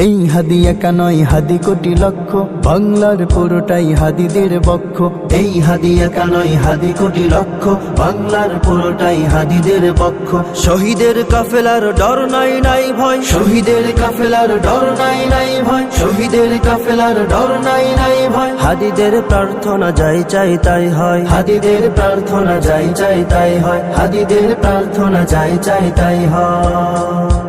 এই হাদি একা নয়, হাদি কোটি লক্ষ। বাংলার পুরোটাই হাদিদের বক্ষ। এই হাদি একা নয়, হাদি কোটি লক্ষ। বাংলার পুরোটাই হাদিদের পক্ষ শহীদের কাফেলার ডর নাই নাই ভয়। শহীদের কাফেলার ডর নাই নাই ভয়। শহীদের কাফেলার ডর নাই নাই ভয়। হাদিদের প্রার্থনা যাই, চাই, তাই হয়। হাদিদের প্রার্থনা যাই, চাই, তাই হয়। হাদিদের প্রার্থনা যাই, চাই, তাই হয়।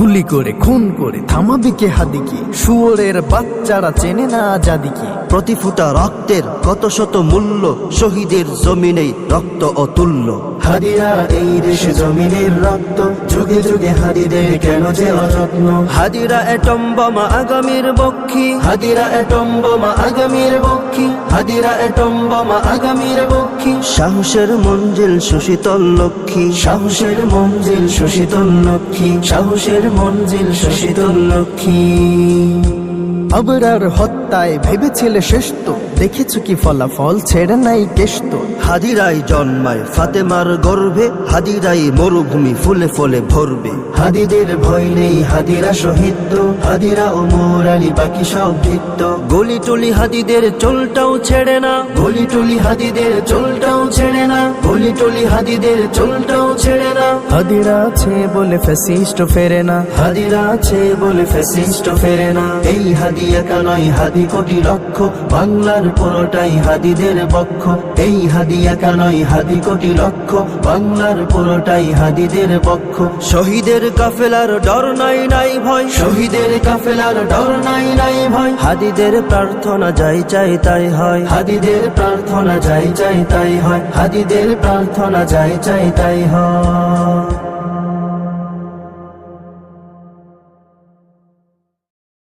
গুলি করে, খুন করে, থামাবি কে হাদিকে? শুয়োরের বাচ্চারা চেনে না আজাদিকে প্রতি ফুটা রক্তের কত শত মূল্য, শহীদের জমিনেই রক্ত অতুল্য। হাদিরা, এই দেশে জমিনের রক্ত। যুগে যুগে হাদিদের কেন যে অযত্ন? হাদিরা, এটম বোমা আগামীর বক্ষী। হাদিরা, এটম বোমা আগামীর বক্ষী। হাদিরা, এটম বোমা আগামীর বক্ষী। সাহসের মঞ্জিল সুশীতল লক্ষ্মী। সাহসের মঞ্জিল শোষিতল লক্ষ্মী। সাহসের মঞ্জিল শোষিতল লক্ষ্মী। আবরার হত্যায় ভেবেছিলে শ্রেষ্ঠ দেখেছ কি ফলাফল? ছেড়ে নাই কেষ্ট হাদিরাই জন্মায় ফাতেমার গর্ভে হাদিরাই মরুভূমি ফুলে ফলে ভরবে। হাদিদের ভয় নেই হাদিরা শহীদ হাদিরা ও মোরালি বাকি সব ভিত্ত গলি টলি হাদিদের চোলটাও ছেড়ে না। গলি টলি হাদিদের চোলটাও ছেড়ে না। গলি টলি হাদিদের চোলটাও ছেড়ে না। হাদিরা আছে বলে ফ্যাসিস্ট ফেরে না। হাদিরা আছে বলে ফ্যাসিস্ট ফেরে না। এই হাদি একা নয় হাদি কোটি লক্ষ বাংলার পুরোটাই হাদিদের পক্ষ এই হাদি একা নয় হাদি কোটি লক্ষ বাংলার পুরোটাই হাদিদের পক্ষ শহীদের কাফেলার ডর নাই নাই ভয়। শহীদের কাফেলার ডর নাই নাই ভয়। হাদিদের প্রার্থনা যাই চাই তাই হয়। হাদিদের প্রার্থনা যাই চাই তাই হয়। হাদিদের প্রার্থনা যাই চাই তাই হয়।